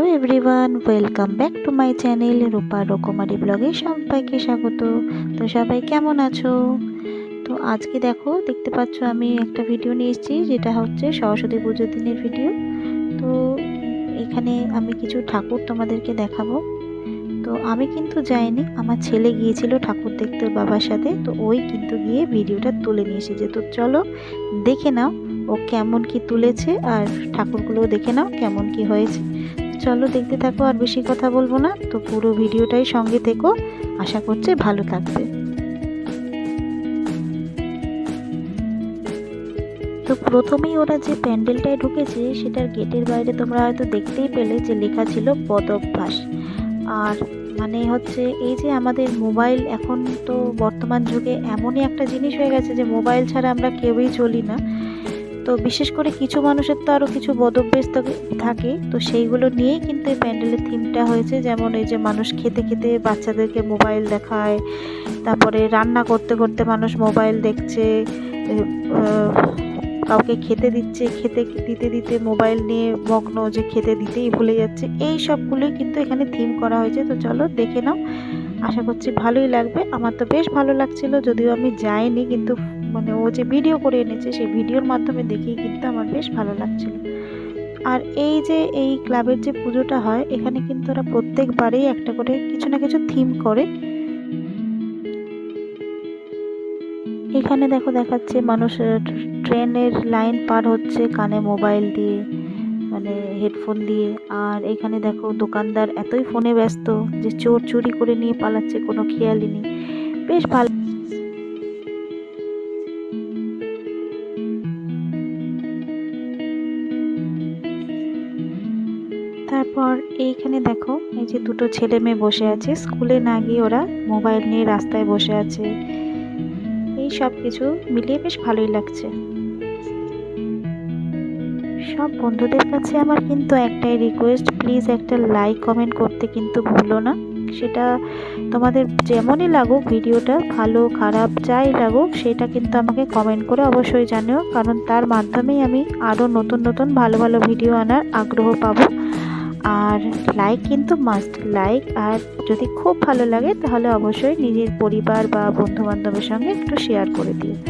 Hello everyone, welcome back to my channel Rupa Rokomari ব্লগে সবাইকে স্বাগত। তো সবাই কেমন আছো? তো আজকে দেখো, দেখতে পাচ্ছ আমি একটা ভিডিও নিয়ে এসেছি, যেটা হচ্ছে সরস্বতী পুজোর দিনের ভিডিও। তো এখানে আমি কিছু ঠাকুর তোমাদেরকে দেখাবো। তো আমি কিন্তু যাইনি, আমার ছেলে গিয়েছিল ঠাকুর দেখতে বাবার সাথে, তো ওই কিন্তু গিয়ে ভিডিওটা তুলে নিয়ে এসেছে। তো চলো দেখে নাও ও কেমন কি তুলেছে, আর ঠাকুরগুলোও দেখে নাও কেমন কি হয়েছে। চলো দেখতে থাকো, আর বেশি কথা বলব না। তো পুরো ভিডিওটাই সঙ্গে থেকো। আশা করছি ভালো থাকবে। তো প্রথমেই ওরা যে প্যান্ডেলটায় ঢুকেছে, সেটার গেটের বাইরে তোমরা হয়তো দেখতেই পেলে যে লেখা ছিল পদভ্যাস আর মানে হচ্ছে এই যে আমাদের মোবাইল এখন তো বর্তমান যুগে এমনই একটা জিনিস হয়ে গেছে যে মোবাইল ছাড়া আমরা কেউই চলি না। তো বিশেষ করে কিছু মানুষের তো আরও কিছু বদভ্যাস থাকে, তো সেইগুলো নিয়েই কিন্তু এই প্যান্ডেলের থিমটা হয়েছে। যেমন এই যে মানুষ খেতে খেতে বাচ্চাদেরকে মোবাইল দেখায়, তারপরে রান্না করতে করতে মানুষ মোবাইল দেখছে কাউকে খেতে দিচ্ছে, খেতে দিতে দিতে মোবাইল নিয়ে মগ্ন যে খেতে দিতেই ভুলে যাচ্ছে, এই সবগুলোই কিন্তু এখানে থিম করা হয়েছে। তো চলো দেখে নাও, আশা করছি ভালোই লাগবে। আমার তো বেশ ভালো লাগছিল, যদিও আমি যাইনি, কিন্তু মানে ও যে ভিডিও করে এনেছে, সেই ভিডিওর মাধ্যমে দেখেই কিন্তু আমার বেশ ভালো লাগছিল। আর এই যে এই ক্লাবের যে পুজোটা হয়, এখানে কিন্তু ওরা প্রত্যেকবারেই একটা করে কিছু না কিছু থিম করে। এখানে দেখো দেখাচ্ছে মানুষ ট্রেনের লাইন পার হচ্ছে কানে মোবাইল দিয়ে মানে হেডফোন দিয়ে। আর এখানে দেখো দোকানদার এতই ফোনে ব্যস্ত যে চোর চুরি করে নিয়ে পালাচ্ছে, কোনো খেয়ালই নেই। বেশ ভালো এইখানে দেখো, এই যে দুটো ছেলে মেয়ে বসে আছে। স্কুলে না গিয়ে ওরা মোবাইল নিয়ে রাস্তায় বসে আছে। এই সব কিছু মিলিয়ে বেশ ভালোই লাগছে। সব বন্ধুদের কাছে আমার কিন্তু একটাই রিকোয়েস্ট প্লিজ একটা লাইক কমেন্ট করতে কিন্তু ভুলো না। সেটা তোমাদের যেমনই লাগুক ভিডিওটা, ভালো, খারাপ, যাই লাগুক, সেটা কিন্তু আমাকে কমেন্ট করে অবশ্যই জানিও। কারণ তার মাধ্যমেই আমি আরও নতুন নতুন, ভালো ভালো ভিডিও আনার আগ্রহ পাবো। আর লাইক কিন্তু মাস্ট লাইক আর যদি খুব ভালো লাগে তাহলে অবশ্যই নিজের পরিবার বা বন্ধু বান্ধবের সঙ্গে একটু শেয়ার করে দিও।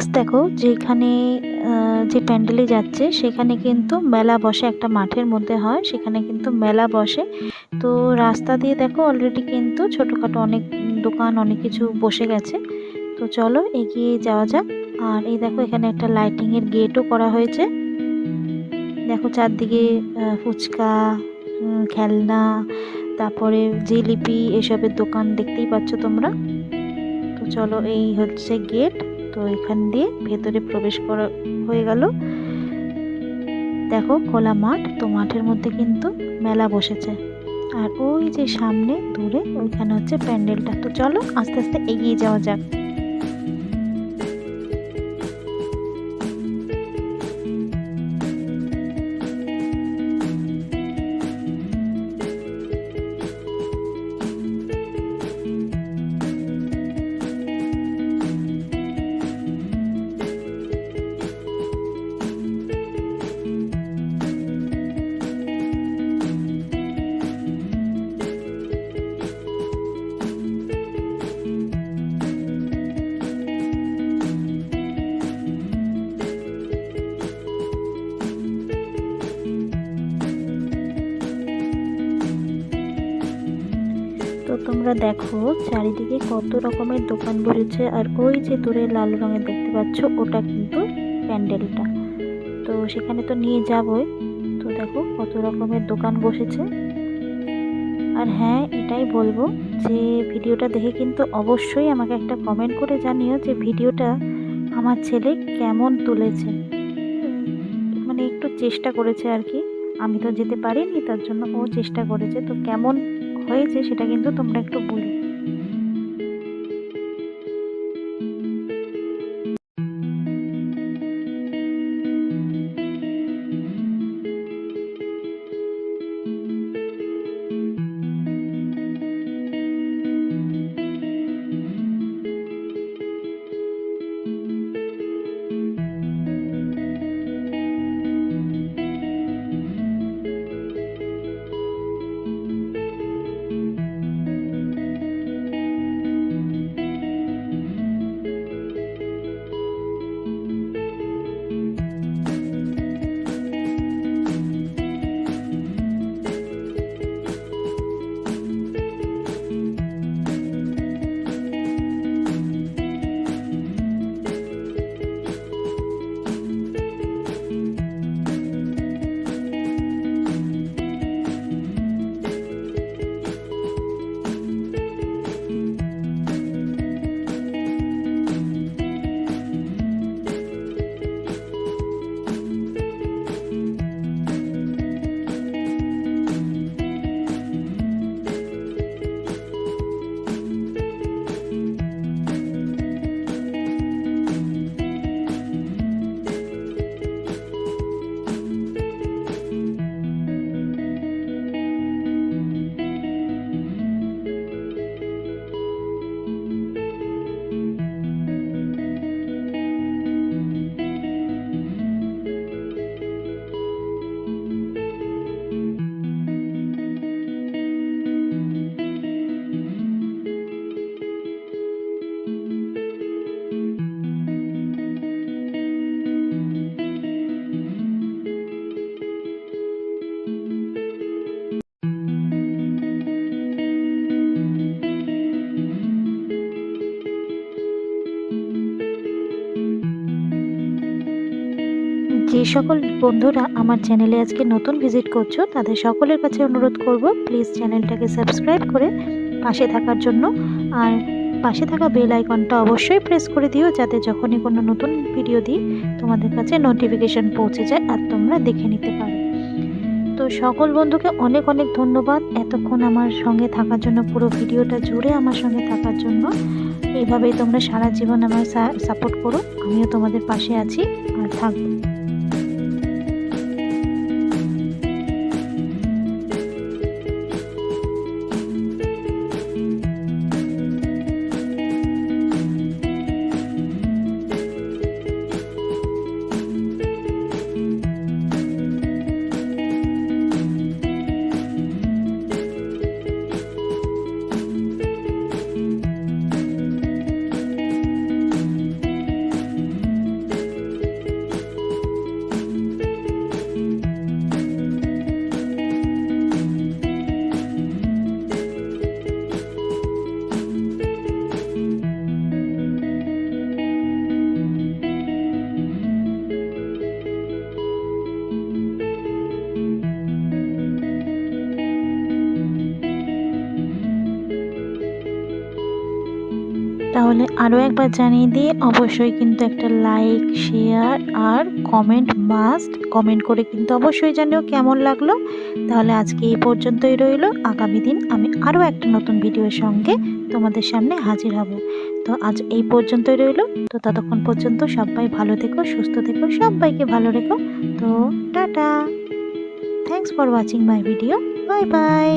নেক্সট দেখো, যেখানে যে প্যান্ডেলে যাচ্ছে, সেখানে কিন্তু মেলা বসে, একটা মাঠের মধ্যে হয়, সেখানে কিন্তু মেলা বসে। তো রাস্তা দিয়ে দেখো অলরেডি কিন্তু ছোটোখাটো অনেক দোকান, অনেক কিছু বসে গেছে। তো চলো, এগিয়ে যাওয়া যাক। আর এই দেখো, এখানে একটা লাইটিংয়ের গেটও করা হয়েছে। দেখো, চারদিকে ফুচকা খেলনা, তারপরে জিলিপি, এসবের দোকান দেখতেই পাচ্ছ তোমরা। তো চলো, এই হচ্ছে গেট তো এখান দিয়ে ভেতরে প্রবেশ করা হয়ে গেল। দেখো খোলা মাঠ, তো মাঠের মধ্যে কিন্তু মেলা বসেছে। আর ওই যে সামনে দূরে ওইখানে হচ্ছে প্যান্ডেলটা। তো চলো আস্তে আস্তে এগিয়ে যাওয়া যাক। তো তোমরা দেখো চারিদিকে কত রকমের দোকান বসেছে আর ওই যে দূরে লাল রঙের দেখতে পাচ্ছ, ওটা কিন্তু প্যান্ডেলটা। তো সেখানে তো নিয়ে যাবই। তো দেখো কত রকমের দোকান বসেছে। আর হ্যাঁ এটাই বলব যে ভিডিওটা দেখে কিন্তু অবশ্যই আমাকে একটা কমেন্ট করে জানিও যে ভিডিওটা আমার ছেলে কেমন তুলেছে। মানে একটু চেষ্টা করেছে আর কি। আমি তো যেতে পারিনি, তার জন্য ও চেষ্টা করেছে। তো কেমন হয়েছে সেটা কিন্তু তোমরা একটু বলো। যে সকল বন্ধুরা আমার চ্যানেলে আজকে নতুন ভিজিট করছ, তাদের সকলের কাছে অনুরোধ করব প্লিজ চ্যানেলটাকে সাবস্ক্রাইব করে পাশে থাকার জন্য। আর পাশে থাকা বেল আইকনটা অবশ্যই প্রেস করে দিও, যাতে যখনই কোনো নতুন ভিডিও দিই, তোমাদের কাছে নোটিফিকেশন পৌঁছে যায় আর তোমরা দেখে নিতে পারো। তো সকল বন্ধুকে অনেক অনেক ধন্যবাদ এতক্ষণ আমার সঙ্গে থাকার জন্য, পুরো ভিডিওটা জুড়ে আমার সঙ্গে থাকার জন্য। এইভাবেই তোমরা সারা জীবন আমার সাপোর্ট করো, আমিও তোমাদের পাশে আছি, আর থাকব। তাহলে আরও একবার জানিয়ে দিয়ে অবশ্যই কিন্তু একটা লাইক শেয়ার আর কমেন্ট মাস্ট কমেন্ট করে কিন্তু অবশ্যই জানিও কেমন লাগল। তাহলে আজকে এই পর্যন্তই রইল। আগামী দিন আমি আরও একটা নতুন ভিডিওর সঙ্গে তোমাদের সামনে হাজির হব। তো আজ এই পর্যন্তই রইল। তো ততক্ষণ পর্যন্ত সবাই ভালো থেকো, সুস্থ থেকো, সবাইকে ভালো রেখো। তো tata. Thanks for watching my video bye bye